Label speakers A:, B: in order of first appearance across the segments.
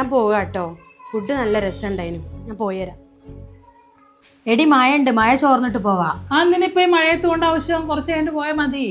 A: ഞാൻ പോവുക കേട്ടോ. ഫുഡ് നല്ല രസമുണ്ടായിരുന്നു ഞാൻ പോയിരാം.
B: എടി മഴ ഉണ്ട് മഴ ചോർന്നിട്ട് പോവാ.
C: ആ നിന്നിപ്പോ ഈ മഴയത്ത് കൊണ്ട് ആവശ്യം കുറച്ച് കഴിഞ്ഞിട്ട് പോയാൽ മതി.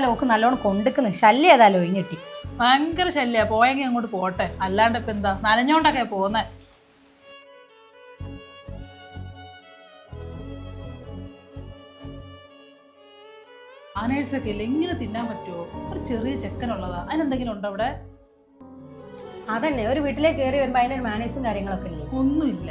B: ലോക്ക് നല്ലോണം കൊണ്ടുക്കുന്നു ശല്യം ഏതാലോ ഇഞ്ഞിട്ടി
C: ഭയങ്കര ശല്യ. പോയെങ്കിൽ അങ്ങോട്ട് പോട്ടെ. അല്ലാണ്ട് ഇപ്പൊ എന്താ? നനഞ്ഞോണ്ടൊക്കെ പോന്നെ ആനേഴ്സൊക്കെ ഇല്ല ഇങ്ങനെ തിന്നാൻ പറ്റുമോ ഒരു ചെറിയ ചെക്കനുള്ളതാ. അതിനെന്തെങ്കിലും ഉണ്ടോ അവിടെ?
B: അതന്നെ ഒരു വീട്ടിലേക്ക് കയറി വരുമ്പോ അതിനൊരു മാനേഴ്സും കാര്യങ്ങളൊക്കെ ഇല്ലേ?
C: ഒന്നുമില്ല.